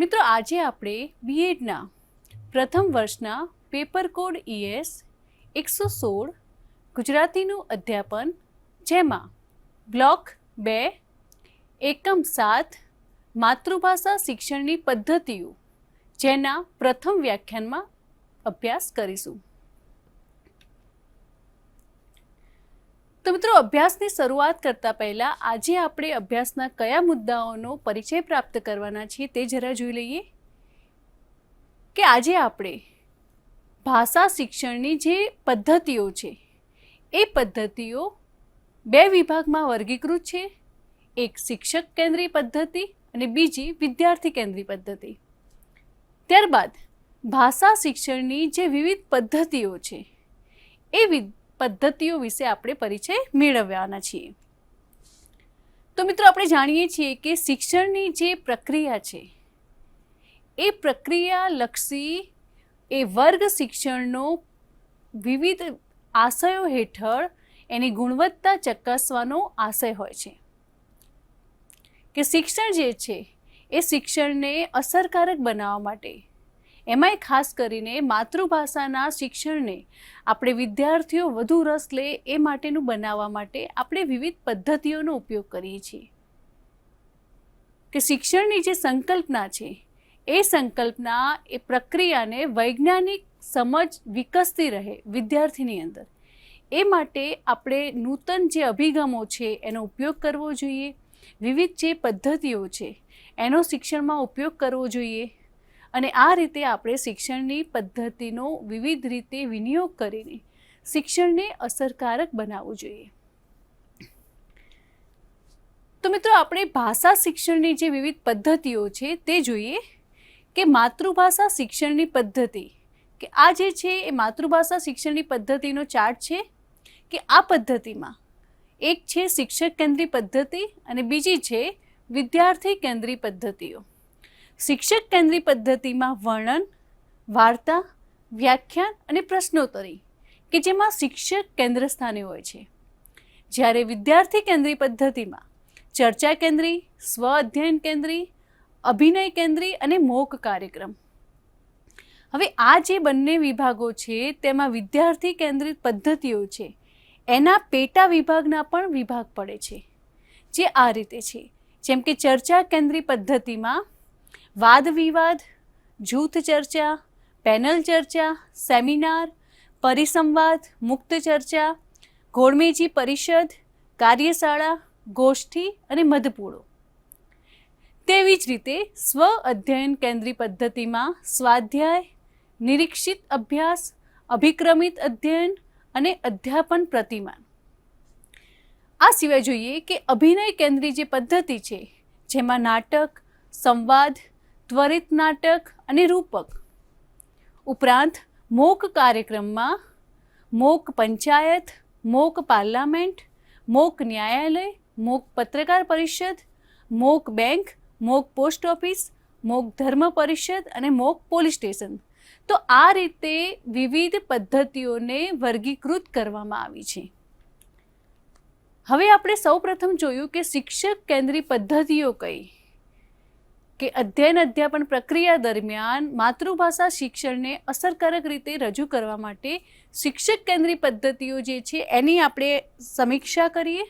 મિત્રો, આજે આપણે બીએડના પ્રથમ વર્ષના પેપર કોડ ઈએસ એકસો સોળ ગુજરાતીનું અધ્યાપન, જેમાં બ્લોક બે, એકમ સાત, માતૃભાષા શિક્ષણની પદ્ધતિઓ જેના પ્રથમ વ્યાખ્યાનમાં અભ્યાસ કરીશું. તો મિત્રો, અભ્યાસની શરૂઆત કરતા પહેલા આજે આપણે અભ્યાસના કયા મુદ્દાઓનો પરિચય પ્રાપ્ત કરવાના છીએ તે જરા જોઈ લઈએ. કે આજે આપણે ભાષા શિક્ષણની જે પદ્ધતિઓ છે, એ પદ્ધતિઓ બે વિભાગમાં વર્ગીકૃત છે. એક શિક્ષક કેન્દ્રી પદ્ધતિ અને બીજી વિદ્યાર્થી કેન્દ્રી પદ્ધતિ. ત્યારબાદ ભાષા શિક્ષણની જે વિવિધ પદ્ધતિઓ છે, એ પદ્ધતિઓ વિશે આપણે પરિચય મેળવવાના છીએ. તો મિત્રો આપણે જાણીએ છીએ કે શિક્ષણની જે પ્રક્રિયા છે, એ પ્રક્રિયા લક્ષી એ વર્ગ શિક્ષણનો વિવિધ આશયો હેઠળ એની ગુણવત્તા ચકાસવાનો આશય હોય છે. કે શિક્ષણ જે છે, એ શિક્ષણને અસરકારક બનાવવા માટે એમાંય ખાસ કરીને માતૃભાષાના શિક્ષણને આપણે વિદ્યાર્થીઓ વધુ રસ લે એ માટેનું બનાવવા માટે આપણે વિવિધ પદ્ધતિઓનો ઉપયોગ કરીએ છીએ. કે શિક્ષણની જે સંકલ્પના છે, એ સંકલ્પના, એ પ્રક્રિયાને વૈજ્ઞાનિક સમજ વિકસતી રહે વિદ્યાર્થીની અંદર. એ માટે આપણે નૂતન જે અભિગમો છે, એનો ઉપયોગ કરવો જોઈએ. વિવિધ જે પદ્ધતિઓ છે, એનો શિક્ષણમાં ઉપયોગ કરવો જોઈએ. અને આ રીતે આપણે શિક્ષણની પદ્ધતિનો વિવિધ રીતે વિનિયોગ કરીને શિક્ષણને અસરકારક બનાવવું જોઈએ. તો મિત્રો આપણે ભાષા શિક્ષણની જે વિવિધ પદ્ધતિઓ છે તે જોઈએ કે માતૃભાષા શિક્ષણની પદ્ધતિ, કે આ જે છે એ માતૃભાષા શિક્ષણની પદ્ધતિનો ચાર્ટ છે કે આ પદ્ધતિમાં એક છે શિક્ષક કેન્દ્રી પદ્ધતિ અને બીજી છે વિદ્યાર્થી કેન્દ્રી પદ્ધતિઓ. શિક્ષક કેન્દ્રી પદ્ધતિમાં વર્ણન, વાર્તા, વ્યાખ્યાન અને પ્રશ્નોત્તરી, કે જેમાં શિક્ષક કેન્દ્ર સ્થાને હોય છે. જ્યારે વિદ્યાર્થી કેન્દ્રી પદ્ધતિમાં ચર્ચા કેન્દ્રી, સ્વ અધ્યયન કેન્દ્રી, અભિનય કેન્દ્રી અને મોક કાર્યક્રમ. હવે આ જે બંને વિભાગો છે, તેમાં વિદ્યાર્થી કેન્દ્રિત પદ્ધતિઓ છે, એના પેટા વિભાગના પણ વિભાગ પડે છે, જે આ રીતે છે. જેમ કે ચર્ચા કેન્દ્રી પદ્ધતિમાં વાદ વિવાદ, જૂથ ચર્ચા, પેનલ ચર્ચા, સેમિનાર, પરિસંવાદ, મુક્ત ચર્ચા, ગોળમેજી પરિષદ, કાર્યશાળા, ગોષ્ઠી અને મધપૂળો તેવી જ રીતે સ્વ અધ્યયન કેન્દ્રી પદ્ધતિમાં સ્વાધ્યાય, નિરીક્ષિત અભ્યાસ, અભિક્રમિત અધ્યયન અને અધ્યાપન પ્રતિમાન. આ સિવાય જોઈએ કે અભિનય કેન્દ્રી જે પદ્ધતિ છે, જેમાં નાટક, સંવાદ ત્વરિત નાટક અને રૂપક. ઉપરાંત મોક કાર્યક્રમમાં mock panchayat, mock parliament, mock ન્યાયાલય, mock પત્રકાર પરિષદ, mock bank, mock post office, mock ધર્મ પરિષદ અને મોક પોલીસ સ્ટેશન. તો આ રીતે વિવિધ પદ્ધતિઓને વર્ગીકૃત કરવામાં આવી છે. હવે આપણે સૌપ્રથમ જોયું કે શિક્ષક કેન્દ્રી પદ્ધતિઓ કઈ? કે અધ્યયન અધ્યાપન પ્રક્રિયા દરમિયાન માતૃભાષા શિક્ષણને અસરકારક રીતે રજૂ કરવા માટે શિક્ષક કેન્દ્રી પદ્ધતિઓ જે છે એની આપણે સમીક્ષા કરીએ.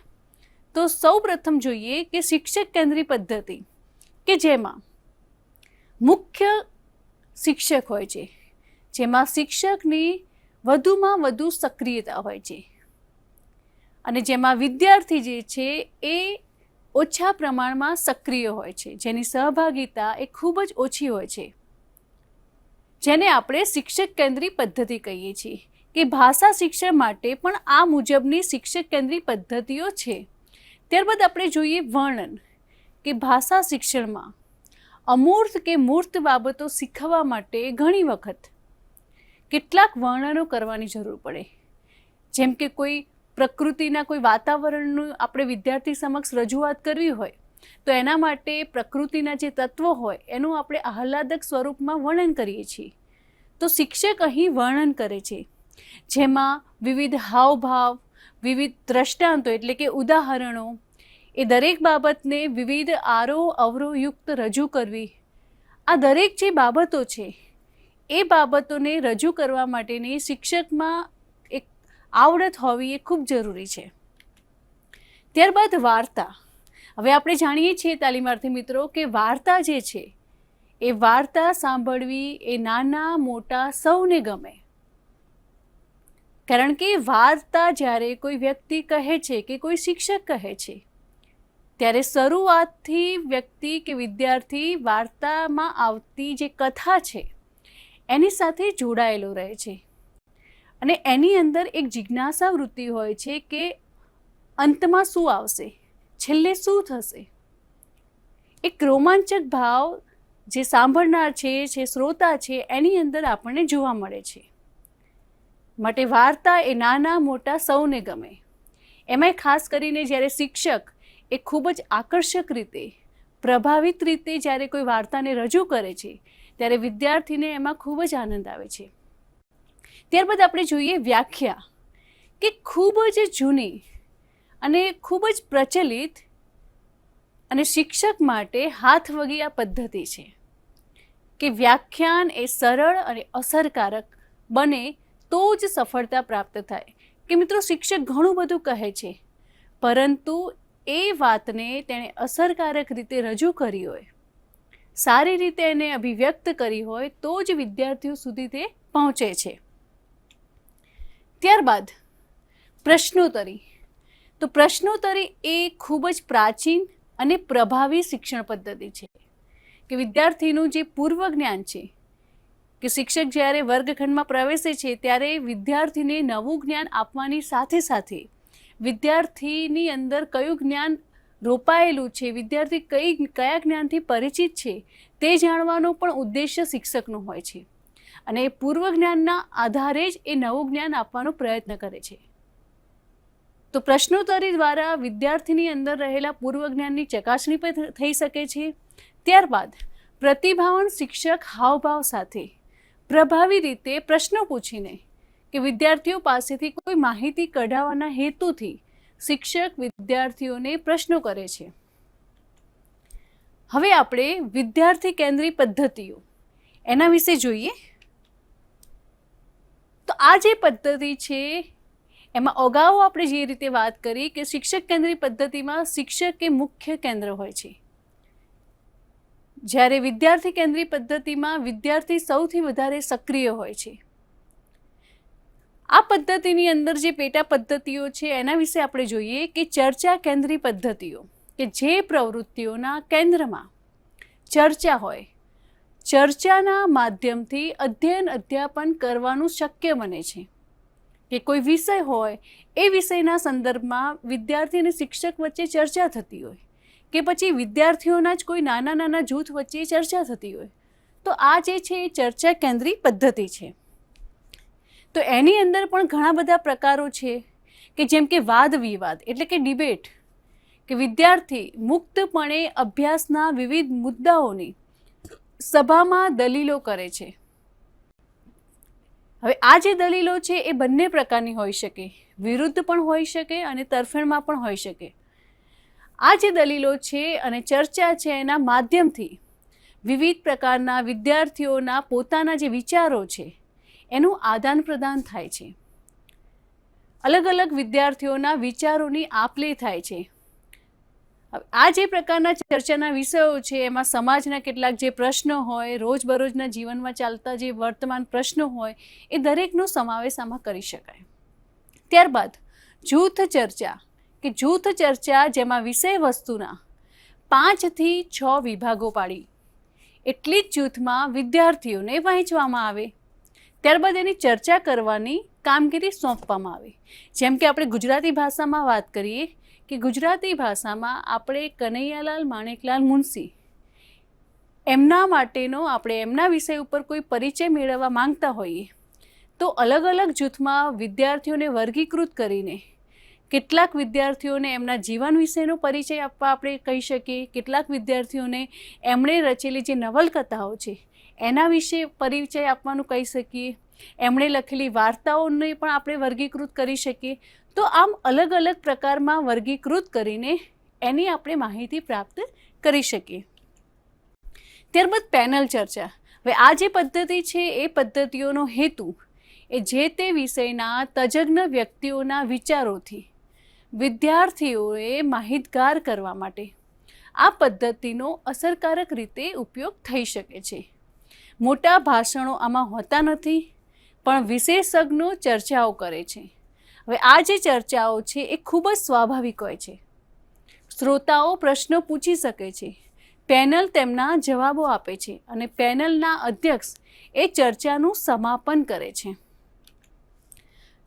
તો સૌપ્રથમ જોઈએ કે શિક્ષક કેન્દ્રી પદ્ધતિ કે જેમાં મુખ્ય શિક્ષક હોય છે, જેમાં શિક્ષકની વધુમાં વધુ સક્રિયતા હોય છે અને જેમાં વિદ્યાર્થી જે છે એ ઓછા પ્રમાણમાં સક્રિય હોય છે. જેની સહભાગિતા એ ખૂબ જ ઓછી હોય છે. જેને આપણે શિક્ષક કેન્દ્રી પદ્ધતિ કહીએ છીએ, કે ભાષા શિક્ષણ માટે પણ આ મુજબની શિક્ષક કેન્દ્રી પદ્ધતિઓ છે. ત્યારબાદ આપણે જોઈએ વર્ણન, કે ભાષા શિક્ષણમાં અમૂર્ત કે મૂર્ત બાબતો શીખવવા માટે ઘણી વખત કેટલાક વર્ણનો કરવાની જરૂર પડે. જેમ કે કોઈ પ્રકૃતિના કોઈ વાતાવરણનું આપણે વિદ્યાર્થી સમક્ષ રજૂઆત કરવી હોય, તો એના માટે પ્રકૃતિના જે તત્વો હોય, એનું આપણે આહલાદક સ્વરૂપમાં વર્ણન કરીએ છીએ. તો શિક્ષક અહીં વર્ણન કરે છે, જેમાં વિવિધ હાવભાવ, વિવિધ દ્રષ્ટાંતો એટલે કે ઉદાહરણો, એ દરેક બાબતને વિવિધ આરોહ અવરોહયુક્ત રજૂ કરવી. આ દરેક જે બાબતો છે, એ બાબતોને રજૂ કરવા માટેની શિક્ષકમાં આવડત હોવી એ ખૂબ જરૂરી છે. ત્યારબાદ વાર્તા. હવે આપણે જાણીએ છીએ તાલીમાર્થી મિત્રો કે વાર્તા જે છે, એ વાર્તા સાંભળવી એ નાના મોટા સૌને ગમે. કારણ કે વાર્તા જ્યારે કોઈ વ્યક્તિ કહે છે કે કોઈ શિક્ષક કહે છે, ત્યારે શરૂઆતથી વ્યક્તિ કે વિદ્યાર્થી વાર્તામાં આવતી જે કથા છે, એની સાથે જોડાયેલો રહે છે. અને એની અંદર એક જિજ્ઞાસા વૃત્તિ હોય છે કે અંતમાં શું આવશે? છેલ્લે શું થશે? એક રોમાંચક ભાવ જે સાંભળનાર છે, જે શ્રોતા છે, એની અંદર આપણને જોવા મળે છે. માટે વાર્તા એ નાના મોટા સૌને ગમે. એમાંય ખાસ કરીને જ્યારે શિક્ષક એ ખૂબ જ આકર્ષક રીતે, પ્રભાવિત રીતે જ્યારે કોઈ વાર્તાને રજૂ કરે છે, ત્યારે વિદ્યાર્થીને એમાં ખૂબ જ આનંદ આવે છે. ત્યારબાદ આપણે જોઈએ વ્યાખ્યા કે ખૂબ જ જૂની અને ખૂબ જ પ્રચલિત અને શિક્ષક માટે હાથ વગી આ પદ્ધતિ છે કે વ્યાખ્યાન એ સરળ અને અસરકારક બને તો જ સફળતા પ્રાપ્ત થાય. કે મિત્રો, શિક્ષક ઘણું બધું કહે છે, પરંતુ એ વાતને તેણે અસરકારક રીતે રજૂ કરી હોય, સારી રીતે એને અભિવ્યક્ત કરી હોય, તો જ વિદ્યાર્થીઓ સુધી તે પહોંચે છે. ત્યારબાદ પ્રશ્નોત્તરી. તો પ્રશ્નોત્તરી એ ખૂબ જ પ્રાચીન અને પ્રભાવી શિક્ષણ પદ્ધતિ છે કે વિદ્યાર્થીનું જે પૂર્વ જ્ઞાન છે કે શિક્ષક જ્યારે વર્ગખંડમાં પ્રવેશે છે ત્યારે વિદ્યાર્થીને નવું જ્ઞાન આપવાની સાથે સાથે વિદ્યાર્થીની અંદર કયું જ્ઞાન રોપાયેલું છે, વિદ્યાર્થી કઈ, કયા જ્ઞાનથી પરિચિત છે તે જાણવાનો પણ ઉદ્દેશ્ય શિક્ષકનો હોય છે. અને એ પૂર્વ જ્ઞાનના આધારે જ એ નવું જ્ઞાન આપવાનો પ્રયત્ન કરે છે. તો પ્રશ્નોત્તરી દ્વારા વિદ્યાર્થીની અંદર રહેલા પૂર્વ જ્ઞાનની ચકાસણી પણ થઈ શકે છે. ત્યારબાદ પ્રતિભાવન શિક્ષક હાવભાવ સાથે પ્રભાવી રીતે પ્રશ્નો પૂછીને કે વિદ્યાર્થીઓ પાસેથી કોઈ માહિતી કઢાવવાના હેતુથી શિક્ષક વિદ્યાર્થીઓને પ્રશ્નો કરે છે. હવે આપણે વિદ્યાર્થી કેન્દ્રી પદ્ધતિઓ એના વિશે જોઈએ. તો આ જે પદ્ધતિ છે, એમાં અગાઉ આપણે જે રીતે વાત કરી કે શિક્ષક કેન્દ્રીય પદ્ધતિમાં શિક્ષક એ મુખ્ય કેન્દ્ર હોય છે. જ્યારે વિદ્યાર્થી કેન્દ્રીય પદ્ધતિમાં વિદ્યાર્થી સૌથી વધારે સક્રિય હોય છે. આ પદ્ધતિની અંદર જે પેટા પદ્ધતિઓ છે, એના વિશે આપણે જોઈએ કે ચર્ચા કેન્દ્રી પદ્ધતિઓ કે જે પ્રવૃત્તિઓના કેન્દ્રમાં ચર્ચા હોય ચર્ચાના માધ્યમથી અધ્યયન અધ્યાપન કરવાનું શક્ય બને છે. કે કોઈ વિષય હોય, એ વિષયના સંદર્ભમાં વિદ્યાર્થી અને શિક્ષક વચ્ચે ચર્ચા થતી હોય, કે પછી વિદ્યાર્થીઓના જ કોઈ નાના નાના જૂથ વચ્ચે ચર્ચા થતી હોય, તો આ જે છે એ ચર્ચા કેન્દ્રી પદ્ધતિ છે. તો એની અંદર પણ ઘણા બધા પ્રકારો છે, કે જેમ કે વાદ વિવાદ, એટલે કે ડિબેટ, કે વિદ્યાર્થી મુક્તપણે અભ્યાસના વિવિધ મુદ્દાઓની સભામાં દલીલો કરે છે. હવે આ જે દલીલો છે, એ બંને પ્રકારની હોઈ શકે. વિરુદ્ધ પણ હોઈ શકે અને તરફેણમાં પણ હોઈ શકે. આ જે દલીલો છે અને ચર્ચા છે એના માધ્યમથી વિવિધ પ્રકારના વિદ્યાર્થીઓના પોતાના જે વિચારો છે, એનું આદાન પ્રદાન થાય છે. અલગ અલગ વિદ્યાર્થીઓના વિચારોની આપલે થાય છે. આ જે પ્રકારના ચર્ચાના વિષયો છે, એમાં સમાજના કેટલાક જે પ્રશ્નો હોય, રોજબરોજના જીવનમાં ચાલતા જે વર્તમાન પ્રશ્નો હોય, એ દરેકનો સમાવેશ આમાં કરી શકાય. ત્યારબાદ, જૂથ ચર્ચા, કે જૂથ ચર્ચા જેમાં વિષય વસ્તુના પાંચથી છ વિભાગો પાડી. એટલી જ જૂથમાં વિદ્યાર્થીઓને વહેંચવામાં આવે. ત્યારબાદ એની ચર્ચા કરવાની કામગીરી સોંપવામાં આવે. જેમ કે આપણે ગુજરાતી ભાષામાં વાત કરીએ કે ગુજરાતી ભાષામાં આપણે કનૈયાલાલ માણેકલાલ મુનશી, એમના માટેનો આપણે એમના વિષય ઉપર કોઈ પરિચય મેળવવા માંગતા હોઈએ, તો અલગ અલગ જૂથમાં વિદ્યાર્થીઓને વર્ગીકૃત કરીને કેટલાક વિદ્યાર્થીઓને એમના જીવન વિશેનો પરિચય આપવા આપણે કહી શકીએ, કેટલાક વિદ્યાર્થીઓને એમણે રચેલી જે નવલકથાઓ છે, એના વિશે પરિચય આપવાનું કહી શકીએ. એમણે લખેલી વાર્તાઓને પણ આપણે વર્ગીકૃત કરી શકીએ. તો આમ અલગ અલગ પ્રકારમાં વર્ગીકૃત કરીને એની આપણે માહિતી પ્રાપ્ત કરી શકીએ. ત્યારબાદ પેનલ ચર્ચા. હવે આ જે પદ્ધતિ છે એ પદ્ધતિઓનો હેતુ એ જે તે વિષયના તજજ્ઞ વ્યક્તિઓના વિચારોથી વિદ્યાર્થીઓએ માહિતગાર કરવા માટે આ પદ્ધતિનો અસરકારક રીતે ઉપયોગ થઈ શકે છે. મોટા ભાષણો આમાં હોતા નથી પણ વિશેષજ્ઞો ચર્ચાઓ કરે છે. હવે આ જે ચર્ચાઓ છે એ ખૂબ જ સ્વાભાવિક હોય છે. શ્રોતાઓ પ્રશ્નો પૂછી શકે છે. પેનલ તેમના જવાબો આપે છે અને પેનલના અધ્યક્ષ એ ચર્ચાનું સમાપન કરે છે.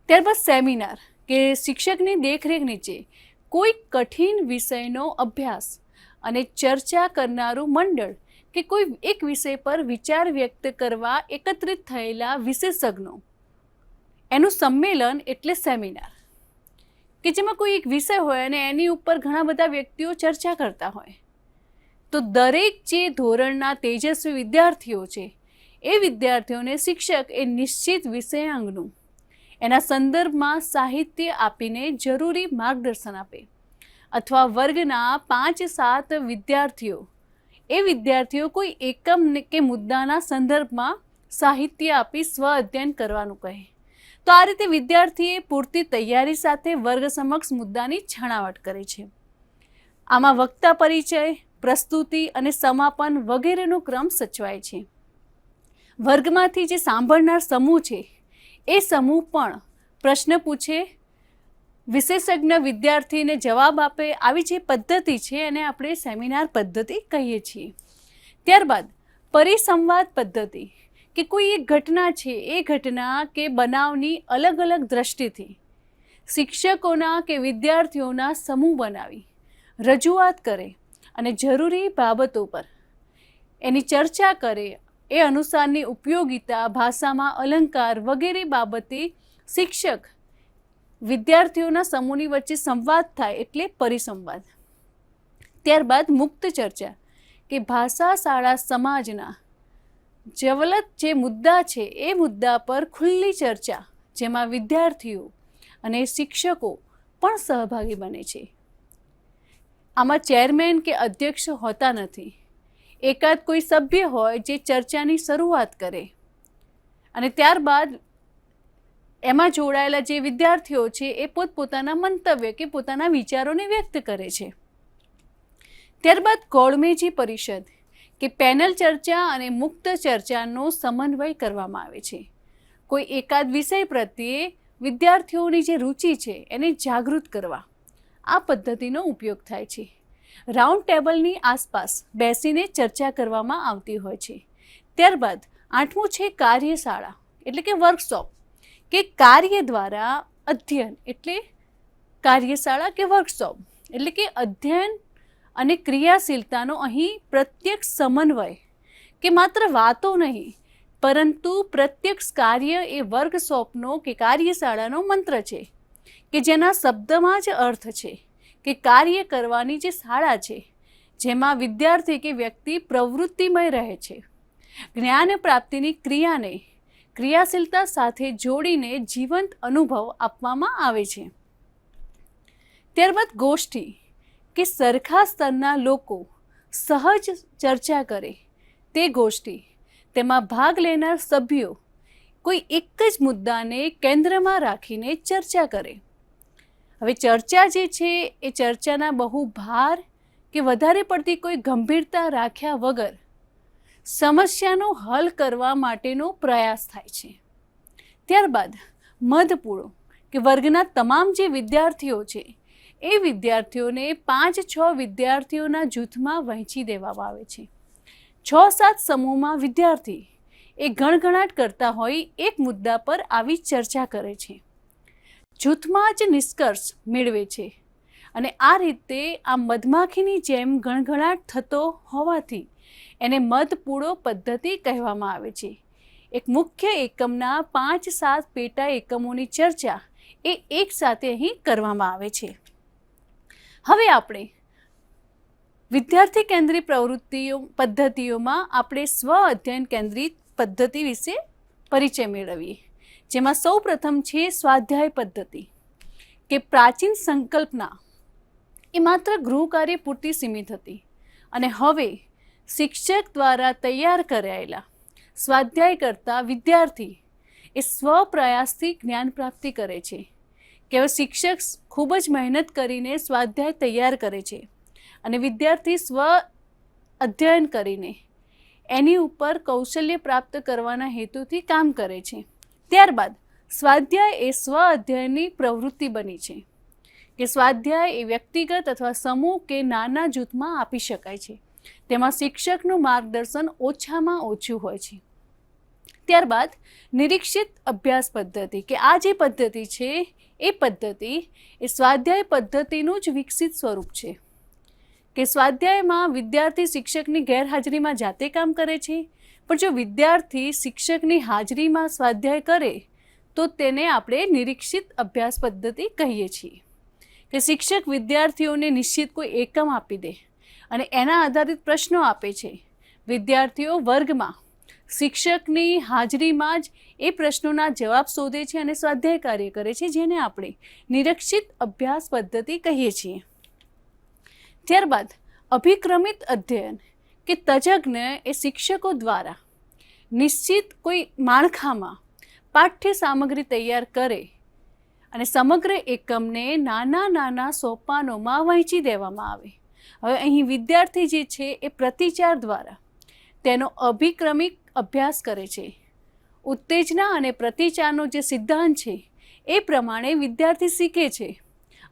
ત્યારબાદ સેમિનાર કે શિક્ષકની દેખરેખ નીચે કોઈ કઠિન વિષયનો અભ્યાસ અને ચર્ચા કરનારું મંડળ કે કોઈ એક વિષય પર વિચાર વ્યક્ત કરવા એકત્રિત થયેલા વિશેષજ્ઞો. એનું સંમેલન એટલે સેમિનાર. કે જેમાં કોઈ એક વિષય હોય અને એની ઉપર ઘણા બધા વ્યક્તિઓ ચર્ચા કરતા હોય. તો દરેક જે ધોરણના તેજસ્વી વિદ્યાર્થીઓ છે, એ વિદ્યાર્થીઓને શિક્ષક એ નિશ્ચિત વિષયાંગનું, એના સંદર્ભમાં સાહિત્ય આપીને જરૂરી માર્ગદર્શન આપે. અથવા વર્ગના પાંચ સાત વિદ્યાર્થીઓ એ વિદ્યાર્થીઓ કોઈ એકમ કે મુદ્દાના સંદર્ભમાં સાહિત્ય આપી સ્વ અધ્યયન કરવાનું કહે. તો આ રીતે વિદ્યાર્થીએ પૂરતી તૈયારી સાથે વર્ગ સમક્ષ મુદ્દાની છણાવટ કરે છે. આમાં વક્તા પરિચય, પ્રસ્તુતિ અને સમાપન વગેરેનો ક્રમ સચવાય છે. વર્ગમાંથી જે સાંભળનાર સમૂહ છે, એ સમૂહ પણ પ્રશ્ન પૂછે વિશેષજ્ઞ વિદ્યાર્થીને જવાબ આપે આવી જે પદ્ધતિ છે એને આપણે સેમિનાર પદ્ધતિ કહીએ છીએ. ત્યારબાદ પરિસંવાદ પદ્ધતિ, કે કોઈ એક ઘટના છે, એ ઘટના કે બનાવની અલગ અલગ દ્રષ્ટિથી શિક્ષકોના કે વિદ્યાર્થીઓના સમૂહ બનાવી, રજૂઆત કરે અને જરૂરી બાબતો પર એની ચર્ચા કરે, એ અનુસારની ઉપયોગિતા, ભાષામાં અલંકાર વગેરે બાબતે શિક્ષક વિદ્યાર્થીઓના સમૂહની વચ્ચે સંવાદ થાય એટલે પરિસંવાદ. ત્યારબાદ મુક્ત ચર્ચા, કે ભાષા શાળા સમાજના જવલત જે મુદ્દા છે, એ મુદ્દા પર ખુલ્લી ચર્ચા, જેમાં વિદ્યાર્થીઓ અને શિક્ષકો પણ સહભાગી બને છે. આમાં ચેરમેન કે અધ્યક્ષ હોતા નથી. એકાદ કોઈ સભ્ય હોય જે ચર્ચાની શરૂઆત કરે. અને ત્યારબાદ એમાં જોડાયેલા જે વિદ્યાર્થીઓ છે, એ પોતપોતાના મંતવ્ય કે પોતાના વિચારોને વ્યક્ત કરે છે. ત્યારબાદ ગોળમેજી પરિષદ કે પેનલ ચર્ચા અને મુક્ત ચર્ચાનો સમન્વય કરવામાં આવે છે. કોઈ એકાદ વિષય પ્રત્યે વિદ્યાર્થીઓની જે રુચિ છે, એને જાગૃત કરવા આ પદ્ધતિનો ઉપયોગ થાય છે. રાઉન્ડ ટેબલની આસપાસ બેસીને ચર્ચા કરવામાં આવતી હોય છે. ત્યારબાદ આઠમું છે કાર્યશાળા, એટલે કે વર્કશોપ કે કાર્ય દ્વારા અધ્યયન એટલે કાર્યશાળા કે વર્કશોપ એટલે કે અધ્યયન અને ક્રિયાશીલતાનો અહીં પ્રત્યક્ષ સમન્વય કે માત્ર વાતો નહીં, પરંતુ પ્રત્યક્ષ કાર્ય એ વર્કશોપનો કે કાર્યશાળાનો મંત્ર છે કે જેના શબ્દમાં જ અર્થ છે કે કાર્ય કરવાની જે શાળા છે, જેમાં વિદ્યાર્થી કે વ્યક્તિ પ્રવૃત્તિમય રહે છે. જ્ઞાન પ્રાપ્તિની ક્રિયાને ક્રિયાશીલતા સાથે જોડીને જીવંત અનુભવ આપવામાં આવે છે. ત્યારબાદ ગોષ્ઠી, કે સરખા સ્તરના લોકો સહજ ચર્ચા કરે, તે ગોષ્ઠી. તેમાં ભાગ લેનાર સભ્યો કોઈ એક જ મુદ્દાને કેન્દ્રમાં રાખીને ચર્ચા કરે. હવે ચર્ચા જે છે, એ ચર્ચાના બહુ ભાર કે વધારે પડતી કોઈ ગંભીરતા રાખ્યા વગર સમસ્યાનો હલ કરવા માટેનો પ્રયાસ થાય છે. ત્યારબાદ મધપૂળો કે વર્ગના તમામ જે વિદ્યાર્થીઓ છે, એ વિદ્યાર્થીઓને પાંચ છ વિદ્યાર્થીઓના જૂથમાં વહેંચી દેવામાં આવે છે. છ સાત સમૂહમાં વિદ્યાર્થી એ ગણગણાટ કરતા હોય એક મુદ્દા પર આવી ચર્ચા કરે છે. જૂથમાં જ નિષ્કર્ષ મેળવે છે અને આ રીતે આ મધમાખીની જેમ ગણગણાટ થતો હોવાથી એને મધપૂડો પદ્ધતિ કહેવામાં આવે છે. એક મુખ્ય એકમના પાંચ સાત પેટા એકમોની ચર્ચા એ એકસાથે અહીં કરવામાં આવે છે. હવે આપણે વિદ્યાર્થી કેન્દ્રિત પ્રવૃત્તિઓ પદ્ધતિઓમાં આપણે સ્વ અધ્યયન કેન્દ્રિત પદ્ધતિ વિશે પરિચય મેળવીએ, જેમાં સૌ પ્રથમ છે સ્વાધ્યાય પદ્ધતિ, કે પ્રાચીન સંકલ્પના. એ માત્ર ગૃહ કાર્ય પૂરતી સીમિત હતી. અને હવે શિક્ષક દ્વારા તૈયાર કરાયેલા સ્વાધ્યાય કરતા વિદ્યાર્થી એ સ્વપ્રયાસથી જ્ઞાન પ્રાપ્તિ કરે છે. કે શિક્ષક ખૂબ જ મહેનત કરીને સ્વાધ્યાય તૈયાર કરે છે અને વિદ્યાર્થી સ્વ અધ્યયન કરીને એની ઉપર કૌશલ્ય પ્રાપ્ત કરવાના હેતુથી કામ કરે છે. ત્યારબાદ સ્વાધ્યાય એ સ્વ અધ્યયનની પ્રવૃત્તિ બની છે કે સ્વાધ્યાય એ વ્યક્તિગત અથવા સમૂહ કે નાના જૂથમાં આપી શકાય છે. તેમાં શિક્ષકનું માર્ગદર્શન ઓછામાં ઓછું હોય છે. ત્યારબાદ નિરીક્ષિત અભ્યાસ પદ્ધતિ, કે આ જે પદ્ધતિ છે, એ પદ્ધતિ એ સ્વાધ્યાય પદ્ધતિનું જ વિકસિત સ્વરૂપ છે. કે સ્વાધ્યાયમાં વિદ્યાર્થી શિક્ષકની ગેરહાજરીમાં જાતે કામ કરે છે, પણ જો વિદ્યાર્થી શિક્ષકની હાજરીમાં સ્વાધ્યાય કરે, તો તેને આપણે નિરીક્ષિત અભ્યાસ પદ્ધતિ કહીએ છીએ. કે શિક્ષક વિદ્યાર્થીઓને નિશ્ચિત કોઈ એકમ આપી દે અને એના આધારિત પ્રશ્નો આપે છે. વિદ્યાર્થીઓ વર્ગમાં શિક્ષકની હાજરીમાં જ એ પ્રશ્નોના જવાબ શોધે છે અને સ્વાધ્યાય કાર્ય કરે છે, જેને આપણે નિરક્ષિત અભ્યાસ પદ્ધતિ કહીએ છીએ. ત્યારબાદ, અભિક્રમિત અધ્યયન કે તજજ્ઞ એ શિક્ષકો દ્વારા નિશ્ચિત કોઈ માળખામાં પાઠ્ય સામગ્રી તૈયાર કરે અને સમગ્ર એકમને નાના નાના સોપાનોમાં વહેંચી દેવામાં આવે. હવે અહીં વિદ્યાર્થી જે છે એ પ્રતિચાર દ્વારા તેનો અભિક્રમિક અભ્યાસ કરે છે. ઉત્તેજના અને પ્રતિચારનો જે સિદ્ધાંત છે એ પ્રમાણે વિદ્યાર્થી શીખે છે.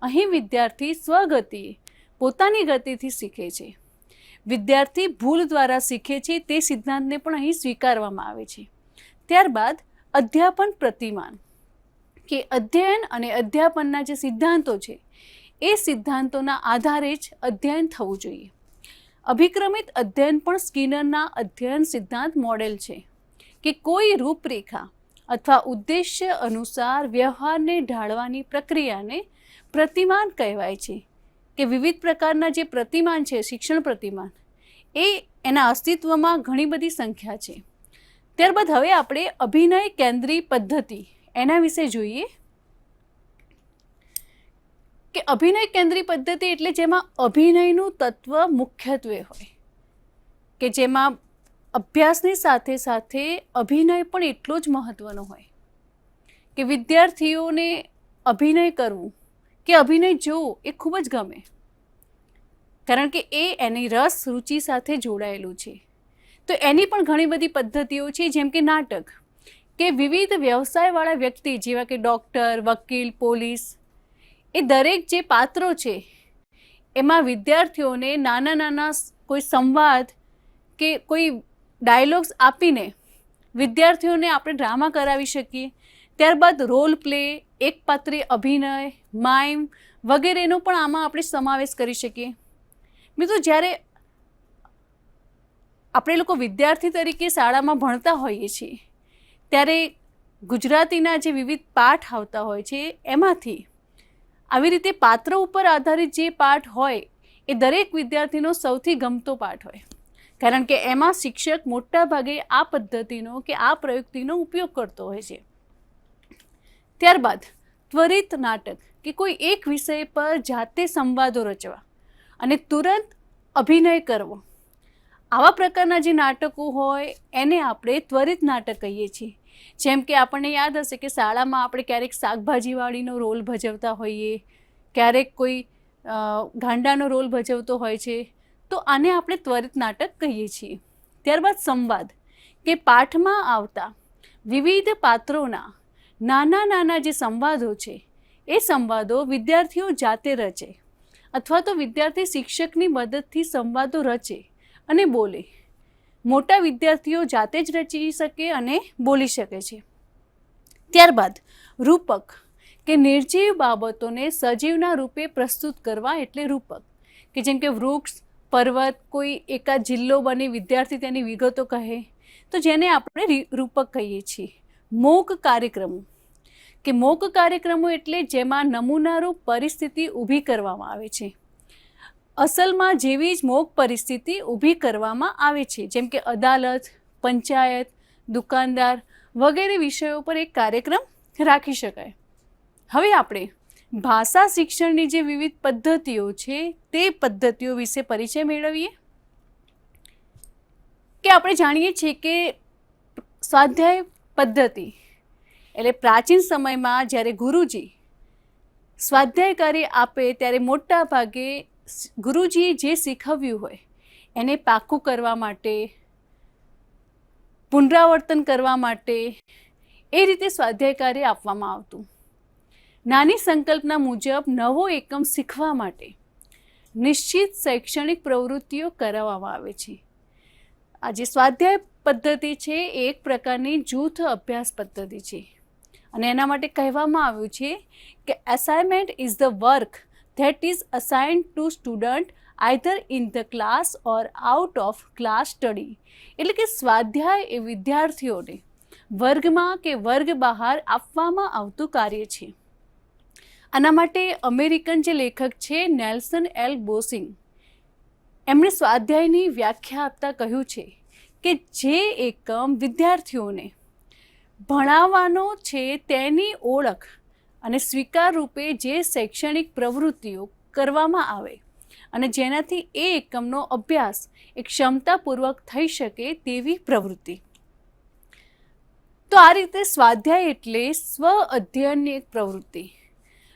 અહીં વિદ્યાર્થી સ્વગતિએ પોતાની ગતિથી શીખે છે. વિદ્યાર્થી ભૂલ દ્વારા શીખે છે તે સિદ્ધાંતને પણ અહીં સ્વીકારવામાં આવે છે. ત્યારબાદ અધ્યાપન પ્રતિમાન, કે અધ્યયન અને અધ્યાપનના જે સિદ્ધાંતો છે એ સિદ્ધાંતોના આધારે જ અધ્યયન થવું જોઈએ. અભિક્રમિત અધ્યયન પણ સ્કિનરના અધ્યયન સિદ્ધાંત મોડેલ છે કે કોઈ રૂપરેખા અથવા ઉદ્દેશ્ય અનુસાર વ્યવહારને ઢાળવાની પ્રક્રિયાને પ્રતિમાન કહેવાય છે કે વિવિધ પ્રકારના જે પ્રતિમાન છે, શિક્ષણ પ્રતિમાન, એ એના અસ્તિત્વમાં ઘણી બધી સંખ્યા છે. ત્યારબાદ હવે આપણે અભિનય કેન્દ્રી પદ્ધતિ એના વિશે જોઈએ. કે અભિનય કેન્દ્રી પદ્ધતિ એટલે જેમાં અભિનયનું તત્વ મુખ્યત્વે હોય. કે જેમાં અભ્યાસની સાથે સાથે અભિનય પણ એટલો જ મહત્ત્વનો હોય. કે વિદ્યાર્થીઓને અભિનય કરવું, કે અભિનય જોવું એ ખૂબ જ ગમે. કારણ કે એ એની રસ, રુચિ સાથે જોડાયેલું છે. તો એની પણ ઘણી બધી પદ્ધતિઓ છે, જેમ કે નાટક. કે વિવિધ વ્યવસાયવાળા વ્યક્તિ જેવા કે ડૉક્ટર વકીલ, પોલીસ એ દરેક જે પાત્રો છે, એમાં વિદ્યાર્થીઓને નાના નાના કોઈ સંવાદ કે કોઈ ડાયલોગ્સ આપીને વિદ્યાર્થીઓને આપણે ડ્રામા કરાવી શકીએ. ત્યારબાદ રોલ પ્લે, એક પાત્રે અભિનય, માઇમ વગેરેનો પણ આમાં આપણે સમાવેશ કરી શકીએ. મિત્રો, જ્યારે આપણે લોકો વિદ્યાર્થી તરીકે શાળામાં ભણતા હોઈએ છીએ, ત્યારે ગુજરાતીના જે વિવિધ પાઠ આવતા હોય છે, એમાંથી આવી રીતે પાત્ર ઉપર આધારિત જે પાઠ હોય, એ દરેક વિદ્યાર્થીનો સૌથી ગમતો પાઠ હોય. કારણ કે એમાં શિક્ષક મોટા ભાગે આ પદ્ધતિનો કે આ પ્રયુક્તિનો ઉપયોગ કરતો હોય છે. ત્યારબાદ, ત્વરિત નાટક કે કોઈ એક વિષય પર જાતે સંવાદો રચવા અને તુરંત અભિનય કરવો. આવા પ્રકારના જે નાટકો હોય, એને આપણે ત્વરિત નાટક કહીએ છીએ. જેમ કે આપણને યાદ હશે કે શાળામાં આપણે ક્યારેક શાકભાજીવાળીનો રોલ ભજવતા હોઈએ, ક્યારેક કોઈ ગાંડાનો રોલ ભજવતો હોય છે, તો આને આપણે ત્વરિત નાટક કહીએ છીએ. ત્યારબાદ સંવાદ, કે પાઠમાં આવતા વિવિધ પાત્રોના નાના નાના જે સંવાદો છે, એ સંવાદો વિદ્યાર્થીઓ જાતે રચે અથવા તો વિદ્યાર્થી શિક્ષકની મદદથી સંવાદો રચે અને બોલે. મોટા વિદ્યાર્થીઓ જાતે જ રચી શકે અને બોલી શકે છે. ત્યારબાદ, રૂપક કે નિર્જીવ બાબતોને સજીવના રૂપે પ્રસ્તુત કરવા એટલે રૂપક. કે જેમ કે વૃક્ષ, પર્વત, કોઈ એકાદ જિલ્લો બની વિદ્યાર્થી તેની વિગતો કહે, તો જેને આપણે રૂપક કહીએ છીએ. મોક કાર્યક્રમો. કે મોક કાર્યક્રમો એટલે જેમાં નમૂનારૂપ પરિસ્થિતિ ઊભી કરવામાં આવે છે. અસલમાં જેવી જ મોક પરિસ્થિતિ ઊભી કરવામાં આવે છે. જેમ કે અદાલત, પંચાયત, દુકાનદાર વગેરે વિષયો પર એક કાર્યક્રમ રાખી શકાય. હવે આપણે ભાષા શિક્ષણની જે વિવિધ પદ્ધતિઓ છે તે પદ્ધતિઓ વિશે પરિચય મેળવીએ. કે આપણે જાણીએ છીએ કે સ્વાધ્યાય પદ્ધતિ એટલે પ્રાચીન સમયમાં જ્યારે ગુરુજી સ્વાધ્યાય કાર્ય આપે ત્યારે મોટા ભાગે ગુરુજીએ જે શીખવ્યું હોય, એને પાકું કરવા માટે, પુનરાવર્તન કરવા માટે એ રીતે સ્વાધ્યાય કાર્ય આપવામાં આવતું. નાની સંકલ્પના મુજબ નવો એકમ શીખવા માટે નિશ્ચિત શૈક્ષણિક પ્રવૃત્તિઓ કરાવવામાં આવે છે. આ જે સ્વાધ્યાય પદ્ધતિ છે એક પ્રકારની જૂથ અભ્યાસ પદ્ધતિ છે. અને એના માટે કહેવામાં આવ્યું છે કે assignment is the work that is assigned to student either in the class or out of class study એટલે કે સ્વાધ્યાય એ વિદ્યાર્થીઓને વર્ગમાં કે વર્ગ બહાર આપવામાં આવતું કાર્ય છે. આના માટે અમેરિકન જે લેખક છે નેલ્સન એલ બોસિંગ એમણે સ્વાધ્યાયની વ્યાખ્યા આપતા કહ્યું છે કે જે એકમ વિદ્યાર્થીઓને ભણાવવાનો છે તેની ઓળખ અને સ્વીકાર રૂપે જે શૈક્ષણિક પ્રવૃત્તિઓ કરવામાં આવે અને જેનાથી એ એકમનો અભ્યાસ એ ક્ષમતાપૂર્વક થઈ શકે તેવી પ્રવૃત્તિ. તો આ રીતે સ્વાધ્યાય એટલે સ્વ અધ્યયનની એક પ્રવૃત્તિ.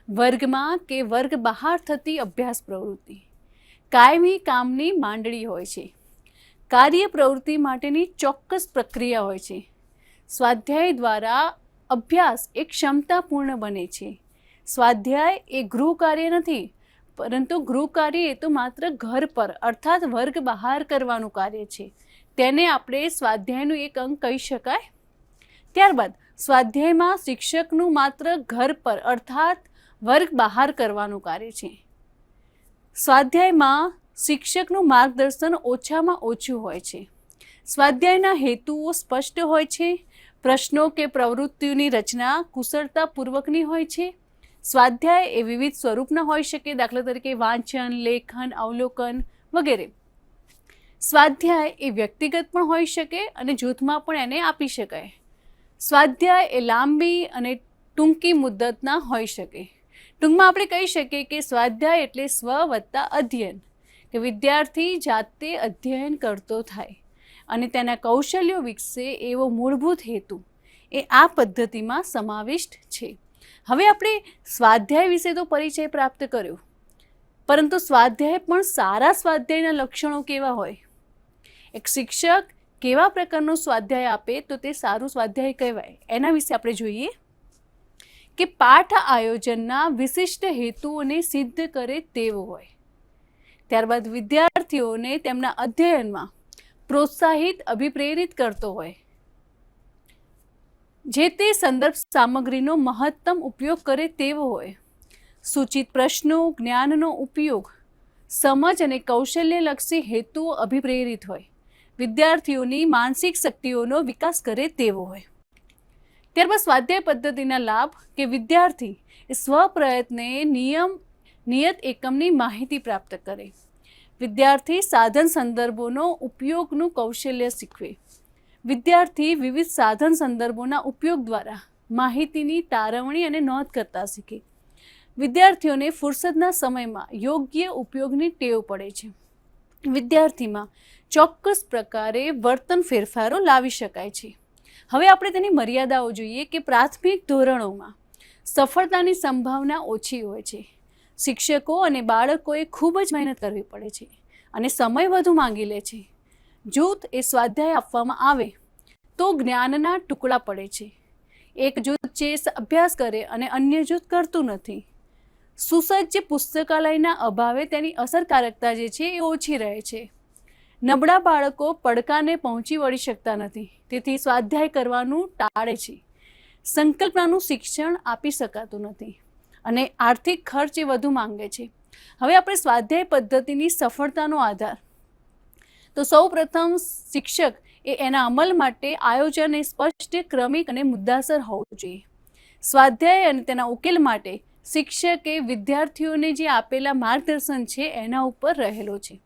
વર્ગમાં કે વર્ગ બહાર થતી અભ્યાસ પ્રવૃત્તિ. કાયમી કામની માંડણી હોય છે. કાર્ય પ્રવૃત્તિ માટેની ચોક્કસ પ્રક્રિયા હોય છે. સ્વાધ્યાય દ્વારા અભ્યાસ એ ક્ષમતાપૂર્ણ બને છે. સ્વાધ્યાય એ ગૃહ કાર્ય નથી, પરંતુ ગૃહ કાર્ય એ તો માત્ર ઘર પર, અર્થાત વર્ગ બહાર કરવાનું કાર્ય છે. તેને આપણે સ્વાધ્યાયનું એક અંગ કહી શકાય? ત્યારબાદ, સ્વાધ્યાયમાં શિક્ષકનું માત્ર ઘર પર, અર્થાત વર્ગ બહાર કરવાનું કાર્ય છે. સ્વાધ્યાયમાં શિક્ષકનું માર્ગદર્શન ઓછામાં ઓછું હોય છે. સ્વાધ્યાયના હેતુઓ સ્પષ્ટ હોય છે પ્રશ્નો કે પ્રવૃત્તિઓની રચના કુશળતાપૂર્વકની હોય છે? સ્વાધ્યાય એ વિવિધ સ્વરૂપના હોઈ શકે. દાખલા તરીકે વાંચન, લેખન, અવલોકન વગેરે. સ્વાધ્યાય એ વ્યક્તિગત પણ હોઈ શકે અને જૂથમાં પણ એને આપી શકાય. સ્વાધ્યાય એ લાંબી અને ટૂંકી મુદ્દતના હોઈ શકે. ટૂંકમાં આપણે કહી શકીએ કે સ્વાધ્યાય એટલે સ્વ વત્તા અધ્યયન, કે વિદ્યાર્થી જાતે અધ્યયન કરતો થાય. અને તેના કૌશલ્યો વિકસે એવો મૂળભૂત હેતુ. એ આ પદ્ધતિમાં સમાવિષ્ટ છે. હવે આપણે સ્વાધ્યાય વિશે તો પરિચય પ્રાપ્ત કર્યો. પરંતુ સ્વાધ્યાય પણ સારા સ્વાધ્યાયના લક્ષણો કેવા હોય? એક શિક્ષક કેવા પ્રકારનો સ્વાધ્યાય આપે તો તે સારું સ્વાધ્યાય કહેવાય. એના વિશે આપણે જોઈએ. કે પાઠ આયોજનના વિશિષ્ટ હેતુઓને સિદ્ધ કરે તેવો હોય. ત્યારબાદ વિદ્યાર્થીઓને તેમના અધ્યયનમાં પ્રોત્સાહિત, અભિપ્રેરિત કરતો હોય. જે તે સંદર્ભ સામગ્રીનો મહત્તમ ઉપયોગ કરે તેવો હોય. સૂચિત પ્રશ્નો, જ્ઞાનનો ઉપયોગ, સમજ અને કૌશલ્યલક્ષી હેતુઓ અભિપ્રેરિત હોય. વિદ્યાર્થીઓની માનસિક શક્તિઓનો વિકાસ કરે તેવો હોય. ત્યારબાદ સ્વાધ્યાય પદ્ધતિના લાભ કે વિદ્યાર્થી સ્વપ્રયત્ને નિયમ, નિયત એકમની માહિતી પ્રાપ્ત કરે. વિદ્યાર્થી સાધન સંદર્ભોનો ઉપયોગનું કૌશલ્ય શીખવે. વિદ્યાર્થી વિવિધ સાધન સંદર્ભોના ઉપયોગ દ્વારા માહિતીની તારવણી અને નોંધ કરતા શીખે. વિદ્યાર્થીઓને ફુરસદના સમયમાં યોગ્ય ઉપયોગની ટેવ પડે છે. વિદ્યાર્થીમાં ચોક્કસ પ્રકારે વર્તન ફેરફારો લાવી શકાય છે. હવે આપણે તેની મર્યાદાઓ જોઈએ કે પ્રાથમિક ધોરણોમાં સફળતાની સંભાવના ઓછી હોય છે. શિક્ષકો અને બાળકોએ ખૂબ જ મહેનત કરવી પડે છે અને સમય વધુ માંગી લે છે. જૂથ એ સ્વાધ્યાય આપવામાં આવે તો જ્ઞાનના ટુકડા પડે છે. એક જૂથ ચેસ અભ્યાસ કરે અને અન્ય જૂથ કરતું નથી. સુસજ્જ પુસ્તકાલયના અભાવે તેની અસરકારકતા જે છે એ ઓછી રહે છે. નબળા બાળકો પડકારને પહોંચી વળી શકતા નથી, તેથી સ્વાધ્યાય કરવાનું ટાળે છે. સંકલ્પનાનું શિક્ષણ આપી શકાતું નથી. અને આર્થિક ખર્ચ એ વધુ માંગે છે. હવે આપણે સ્વાધ્યાય પદ્ધતિની સફળતાનો આધાર. તો સૌ પ્રથમ શિક્ષક એ એના અમલ માટે આયોજન એ સ્પષ્ટ, ક્રમિક અને મુદ્દાસર હોવું જોઈએ. સ્વાધ્યાય અને તેના ઉકેલ માટે શિક્ષકે વિદ્યાર્થીઓને જે આપેલા માર્ગદર્શન છે એના ઉપર રહેલો છે.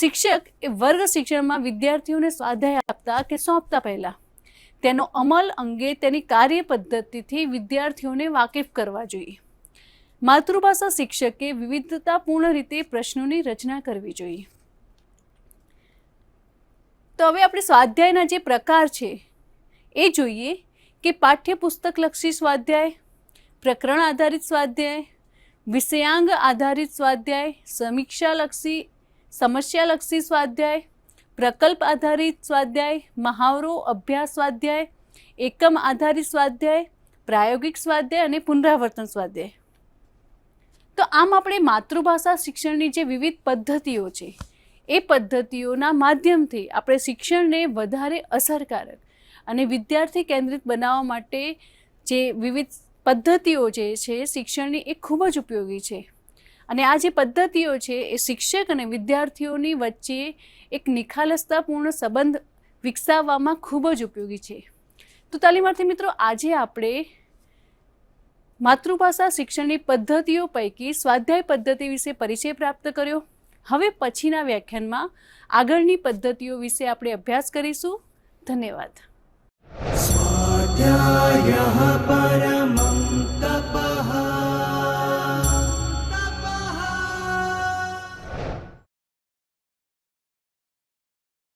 શિક્ષક એ વર્ગ શિક્ષણમાં વિદ્યાર્થીઓને સ્વાધ્યાય આપતા કે સોંપતા પહેલાં? તેનો અમલ અંગે તેની કાર્ય પદ્ધતિથી વિદ્યાર્થીઓને વાકેફ કરવા જોઈએ. માતૃભાષા શિક્ષકે વિવિધતાપૂર્ણ રીતે પ્રશ્નોની રચના કરવી જોઈએ. તો હવે આપણે સ્વાધ્યાયના જે પ્રકાર છે, એ જોઈએ કે પાઠ્યપુસ્તકલક્ષી સ્વાધ્યાય, પ્રકરણ આધારિત સ્વાધ્યાય, વિષયાંગ આધારિત સ્વાધ્યાય, સમીક્ષાલક્ષી, સમસ્યાલક્ષી સ્વાધ્યાય, પ્રકલ્પ આધારિત સ્વાધ્યાય, મહાવરો અભ્યાસ સ્વાધ્યાય, એકમ આધારિત સ્વાધ્યાય, પ્રાયોગિક સ્વાધ્યાય અને પુનરાવર્તન સ્વાધ્યાય. તો આમ આપણે માતૃભાષા શિક્ષણની જે વિવિધ પદ્ધતિઓ છે, એ પદ્ધતિઓના માધ્યમથી આપણે શિક્ષણને વધારે અસરકારક અને વિદ્યાર્થી કેન્દ્રિત બનાવવા માટે જે વિવિધ પદ્ધતિઓ જે છે, શિક્ષણની એ ખૂબ જ ઉપયોગી છે. અને આ જે પદ્ધતિઓ છે, એ શિક્ષક અને વિદ્યાર્થીઓની વચ્ચે એક નિખાલસતાપૂર્ણ સંબંધ વિકસાવવામાં ખૂબ જ ઉપયોગી છે. તો તાલીમાર્થી મિત્રો, આજે આપણે માતૃભાષા શિક્ષણની પદ્ધતિઓ પૈકી સ્વાધ્યાય પદ્ધતિ વિશે પરિચય પ્રાપ્ત કર્યો. હવે પછીના વ્યાખ્યાનમાં આગળની પદ્ધતિઓ વિશે આપણે અભ્યાસ કરીશું. ધન્યવાદ. સ્વાધ્યાય